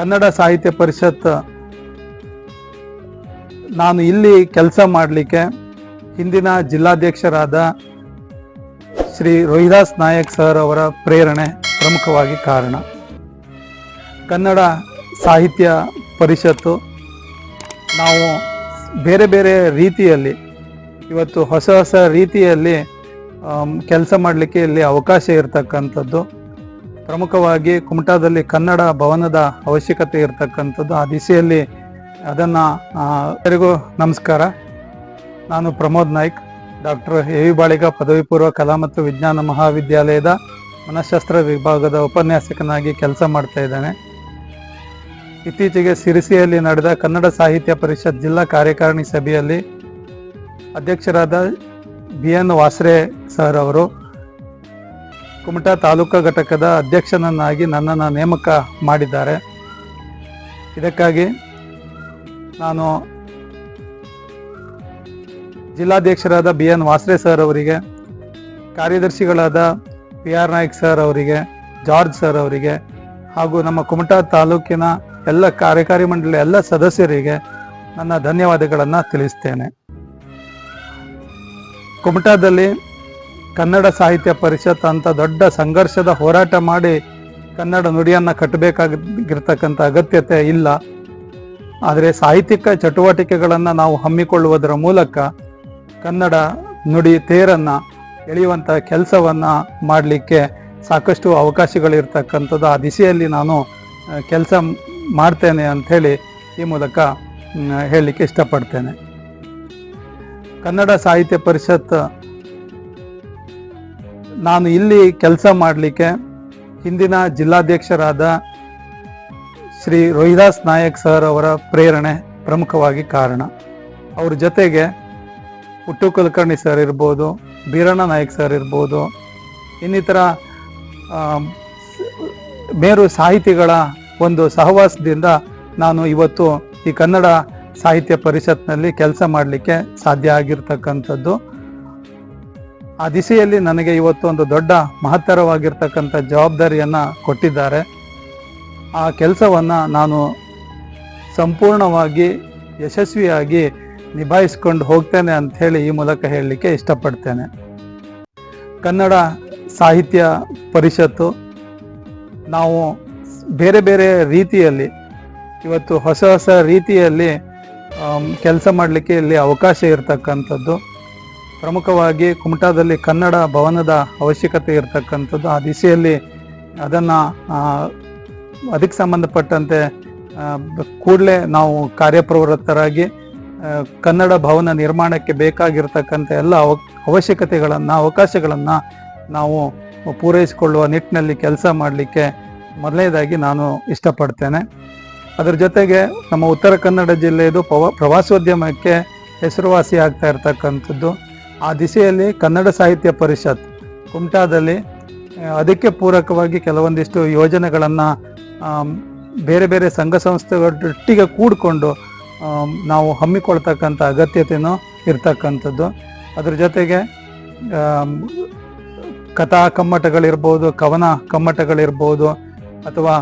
ಕನ್ನಡ ಸಾಹಿತ್ಯ ಪರಿಷತ್ ನಾನು ಇಲ್ಲಿ ಕೆಲಸ ಮಾಡಲಿಕ್ಕೆ ಹಿಂದಿನ ಜಿಲ್ಲಾಧ್ಯಕ್ಷರಾದ ಶ್ರೀ ರೋಹಿದಾಸ್ ನಾಯಕ್ ಸರ್ ಅವರ ಪ್ರೇರಣೆ ಪ್ರಮುಖವಾಗಿ ಕಾರಣ. ಕನ್ನಡ ಸಾಹಿತ್ಯ ಪರಿಷತ್ತು ನಾವು ಬೇರೆ ಬೇರೆ ರೀತಿಯಲ್ಲಿ ಇವತ್ತು ಹೊಸ ಹೊಸ ರೀತಿಯಲ್ಲಿ ಕೆಲಸ ಮಾಡಲಿಕ್ಕೆ ಇಲ್ಲಿ ಅವಕಾಶ ಇರತಕ್ಕಂಥದ್ದು. ಪ್ರಮುಖವಾಗಿ ಕುಮಟಾದಲ್ಲಿ ಕನ್ನಡ ಭವನದ ಅವಶ್ಯಕತೆ ಇರತಕ್ಕಂಥದ್ದು. ಆ ದಿಸೆಯಲ್ಲಿ ಅದನ್ನು ಎಲ್ಲರಿಗೂ ನಮಸ್ಕಾರ. ನಾನು Pramod Naik, doctor A V Baliga, ಪದವಿ ಪೂರ್ವ ಕಲಾ ಮತ್ತು ವಿಜ್ಞಾನ ಮಹಾವಿದ್ಯಾಲಯದ ಮನಃಶಾಸ್ತ್ರ ವಿಭಾಗದ ಉಪನ್ಯಾಸಕನಾಗಿ ಕೆಲಸ ಮಾಡ್ತಾ ಇದ್ದೇನೆ. ಇತ್ತೀಚೆಗೆ ಸಿರಿಸಿಯಲ್ಲಿ ನಡೆದ ಕನ್ನಡ ಸಾಹಿತ್ಯ ಪರಿಷತ್ ಜಿಲ್ಲಾ ಕಾರ್ಯಕಾರಿಣಿ ಸಭೆಯಲ್ಲಿ ಅಧ್ಯಕ್ಷರಾದ ಬಿ ಎನ್ ವಾಸ್ರೆ ಸರ್ ಅವರು ಕುಮಟಾ ತಾಲೂಕಾ ಘಟಕದ ಅಧ್ಯಕ್ಷನನ್ನಾಗಿ ನನ್ನನ್ನು ನೇಮಕ ಮಾಡಿದ್ದಾರೆ. ಇದಕ್ಕಾಗಿ ನಾನು ಜಿಲ್ಲಾಧ್ಯಕ್ಷರಾದ ಬಿ ಎನ್ ವಾಸ್ರೆ ಸರ್ ಅವರಿಗೆ, ಕಾರ್ಯದರ್ಶಿಗಳಾದ ಪಿ ಆರ್ ನಾಯ್ಕ್ ಸರ್ ಅವರಿಗೆ, ಜಾರ್ಜ್ ಸರ್ ಅವರಿಗೆ ಹಾಗೂ ನಮ್ಮ ಕುಮಟಾ ತಾಲೂಕಿನ ಎಲ್ಲ ಕಾರ್ಯಕಾರಿ ಮಂಡಳಿಯ ಎಲ್ಲ ಸದಸ್ಯರಿಗೆ ನನ್ನ ಧನ್ಯವಾದಗಳನ್ನು ತಿಳಿಸ್ತೇನೆ. ಕುಮಟಾದಲ್ಲಿ ಕನ್ನಡ ಸಾಹಿತ್ಯ ಪರಿಷತ್ ಅಂತ ದೊಡ್ಡ ಸಂಘರ್ಷದ ಹೋರಾಟ ಮಾಡಿ ಕನ್ನಡ ನುಡಿಯನ್ನು ಕಟ್ಟಬೇಕಾಗಿರ್ತಕ್ಕಂಥ ಅಗತ್ಯತೆ ಇಲ್ಲ. ಆದರೆ ಸಾಹಿತ್ಯಿಕ ಚಟುವಟಿಕೆಗಳನ್ನು ನಾವು ಹಮ್ಮಿಕೊಳ್ಳುವುದರ ಮೂಲಕ ಕನ್ನಡ ನುಡಿ ತೇರನ್ನು ಎಳೆಯುವಂಥ ಕೆಲಸವನ್ನು ಮಾಡಲಿಕ್ಕೆ ಸಾಕಷ್ಟು ಅವಕಾಶಗಳಿರ್ತಕ್ಕಂಥದ್ದು ಆ ದಿಸೆಯಲ್ಲಿ ನಾನು ಕೆಲಸ ಮಾಡ್ತೇನೆ ಅಂಥೇಳಿ ಈ ಮೂಲಕ ಹೇಳಲಿಕ್ಕೆ ಇಷ್ಟಪಡ್ತೇನೆ. ಕನ್ನಡ ಸಾಹಿತ್ಯ ಪರಿಷತ್ ನಾನು ಇಲ್ಲಿ ಕೆಲಸ ಮಾಡಲಿಕ್ಕೆ ಹಿಂದಿನ ಜಿಲ್ಲಾಧ್ಯಕ್ಷರಾದ ಶ್ರೀ ರೋಹಿದಾಸ್ ನಾಯಕ್ ಸರ್ ಅವರ ಪ್ರೇರಣೆ ಪ್ರಮುಖವಾಗಿ ಕಾರಣ. ಅವ್ರ ಜೊತೆಗೆ ಹುಟ್ಟು ಕುಲಕರ್ಣಿ ಸರ್ ಇರ್ಬೋದು, ಬೀರಣ್ಣ ನಾಯಕ್ ಸರ್ ಇರ್ಬೋದು, ಇನ್ನಿತರ ಮೇರು ಸಾಹಿತಿಗಳ ಒಂದು ಸಹವಾಸದಿಂದ ನಾನು ಇವತ್ತು ಈ ಕನ್ನಡ ಸಾಹಿತ್ಯ ಪರಿಷತ್ನಲ್ಲಿ ಕೆಲಸ ಮಾಡಲಿಕ್ಕೆ ಸಾಧ್ಯ ಆಗಿರ್ತಕ್ಕಂಥದ್ದು. ಆ ದಿಸೆಯಲ್ಲಿ ನನಗೆ ಇವತ್ತು ಒಂದು ದೊಡ್ಡ ಮಹತ್ತರವಾಗಿರ್ತಕ್ಕಂಥ ಜವಾಬ್ದಾರಿಯನ್ನು ಕೊಟ್ಟಿದ್ದಾರೆ. ಆ ಕೆಲಸವನ್ನು ನಾನು ಸಂಪೂರ್ಣವಾಗಿ ಯಶಸ್ವಿಯಾಗಿ ನಿಭಾಯಿಸ್ಕೊಂಡು ಹೋಗ್ತೇನೆ ಅಂತ ಹೇಳಿ ಈ ಮೂಲಕ ಹೇಳಲಿಕ್ಕೆ ಇಷ್ಟಪಡ್ತೇನೆ. ಕನ್ನಡ ಸಾಹಿತ್ಯ ಪರಿಷತ್ತು ನಾವು ಬೇರೆ ಬೇರೆ ರೀತಿಯಲ್ಲಿ ಇವತ್ತು ಹೊಸ ಹೊಸ ರೀತಿಯಲ್ಲಿ ಕೆಲಸ ಮಾಡಲಿಕ್ಕೆ ಇಲ್ಲಿ ಅವಕಾಶ ಇರತಕ್ಕಂಥದ್ದು. ಪ್ರಮುಖವಾಗಿ ಕುಮಟಾದಲ್ಲಿ ಕನ್ನಡ ಭವನದ ಅವಶ್ಯಕತೆ ಇರತಕ್ಕಂಥದ್ದು. ಆ ದಿಸೆಯಲ್ಲಿ ಅದನ್ನು ಅದಕ್ಕೆ ಸಂಬಂಧಪಟ್ಟಂತೆ ಕೂಡಲೇ ನಾವು ಕಾರ್ಯಪ್ರವೃತ್ತರಾಗಿ ಕನ್ನಡ ಭವನ ನಿರ್ಮಾಣಕ್ಕೆ ಬೇಕಾಗಿರ್ತಕ್ಕಂಥ ಎಲ್ಲ ಅವ, ಅವಶ್ಯಕತೆಗಳನ್ನು, ಅವಕಾಶಗಳನ್ನು ನಾವು ಪೂರೈಸಿಕೊಳ್ಳುವ ನಿಟ್ಟಿನಲ್ಲಿ ಕೆಲಸ ಮಾಡಲಿಕ್ಕೆ ಮೊದಲನೇದಾಗಿ ನಾನು ಇಷ್ಟಪಡ್ತೇನೆ. ಅದರ ಜೊತೆಗೆ ನಮ್ಮ ಉತ್ತರ ಕನ್ನಡ ಜಿಲ್ಲೆಯದು ಪ್ರವಾಸೋದ್ಯಮಕ್ಕೆ ಹೆಸರುವಾಸಿ ಆಗ್ತಾ ಇರ್ತಕ್ಕಂಥದ್ದು. ಆ ದಿಸೆಯಲ್ಲಿ ಕನ್ನಡ ಸಾಹಿತ್ಯ ಪರಿಷತ್ ಕುಮಟಾದಲ್ಲಿ ಅದಕ್ಕೆ ಪೂರಕವಾಗಿ ಕೆಲವೊಂದಿಷ್ಟು ಯೋಜನೆಗಳನ್ನು ಬೇರೆ ಬೇರೆ ಸಂಘ ಸಂಸ್ಥೆಗಳೊಟ್ಟಿಗೆ ಕೂಡಿಕೊಂಡು ನಾವು ಹಮ್ಮಿಕೊಳ್ತಕ್ಕಂಥ ಅಗತ್ಯತೆಯೂ ಇರ್ತಕ್ಕಂಥದ್ದು. ಅದ್ರ ಜೊತೆಗೆ ಕಥಾ ಕಮ್ಮಟಗಳಿರ್ಬೋದು, ಕವನ ಕಮ್ಮಟಗಳಿರ್ಬೋದು, ಅಥವಾ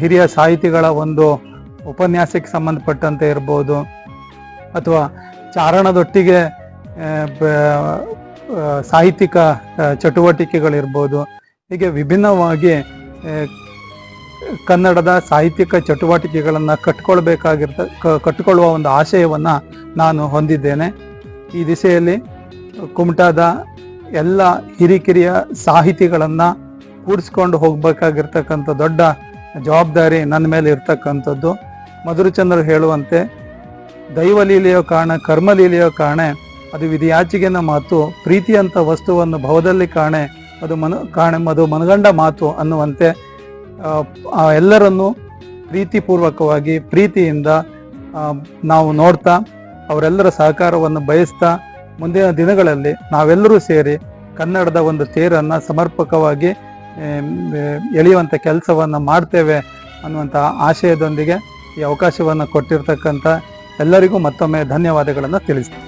ಹಿರಿಯ ಸಾಹಿತಿಗಳ ಒಂದು ಉಪನ್ಯಾಸಕ್ಕೆ ಸಂಬಂಧಪಟ್ಟಂತೆ ಇರ್ಬೋದು, ಅಥವಾ ಚಾರಣದೊಟ್ಟಿಗೆ ಸಾಹಿತ್ಯಿಕ ಚಟುವಟಿಕೆಗಳಿರ್ಬೋದು, ಹೀಗೆ ವಿಭಿನ್ನವಾಗಿ ಕನ್ನಡದ ಸಾಹಿತ್ಯಿಕ ಚಟುವಟಿಕೆಗಳನ್ನು ಕಟ್ಕೊಳ್ಬೇಕಾಗಿರ್ತ ಕಟ್ಟಿಕೊಳ್ಳುವ ಒಂದು ಆಶಯವನ್ನು ನಾನು ಹೊಂದಿದ್ದೇನೆ. ಈ ದಿಸೆಯಲ್ಲಿ ಕುಮಟಾದ ಎಲ್ಲ ಹಿರಿಕಿರಿಯ ಸಾಹಿತಿಗಳನ್ನು ಕೂಡಿಸ್ಕೊಂಡು ಹೋಗಬೇಕಾಗಿರ್ತಕ್ಕಂಥ ದೊಡ್ಡ ಜವಾಬ್ದಾರಿ ನನ್ನ ಮೇಲೆ ಇರ್ತಕ್ಕಂಥದ್ದು. ಮಧುರಚಂದ್ರ ಹೇಳುವಂತೆ, ದೈವಲೀಲೆಯೋ ಕಾರಣ ಕರ್ಮಲೀಲೆಯೋ ಕಾಣೆ ಅದು ವಿಧಿಯಾಚಿಗೆನ ಮಾತು, ಪ್ರೀತಿಯಂತ ವಸ್ತುವನ್ನು ಭವದಲ್ಲಿ ಕಾಣೆ, ಅದು ಮನ, ಕಾಣೆ, ಅದು ಮನಗಂಡ ಮಾತು ಅನ್ನುವಂತೆ ಎಲ್ಲರನ್ನು ಪ್ರೀತಿಪೂರ್ವಕವಾಗಿ, ಪ್ರೀತಿಯಿಂದ ನಾವು ನೋಡ್ತಾ, ಅವರೆಲ್ಲರ ಸಹಕಾರವನ್ನು ಬಯಸ್ತಾ, ಮುಂದಿನ ದಿನಗಳಲ್ಲಿ ನಾವೆಲ್ಲರೂ ಸೇರಿ ಕನ್ನಡದ ಒಂದು ತೇರನ್ನು ಸಮರ್ಪಕವಾಗಿ ಎಳೆಯುವಂಥ ಕೆಲಸವನ್ನು ಮಾಡ್ತೇವೆ ಅನ್ನುವಂಥ ಆಶಯದೊಂದಿಗೆ ಈ ಅವಕಾಶವನ್ನು ಕೊಟ್ಟಿರ್ತಕ್ಕಂಥ ಎಲ್ಲರಿಗೂ ಮತ್ತೊಮ್ಮೆ ಧನ್ಯವಾದಗಳನ್ನು ತಿಳಿಸ್ತೀನಿ.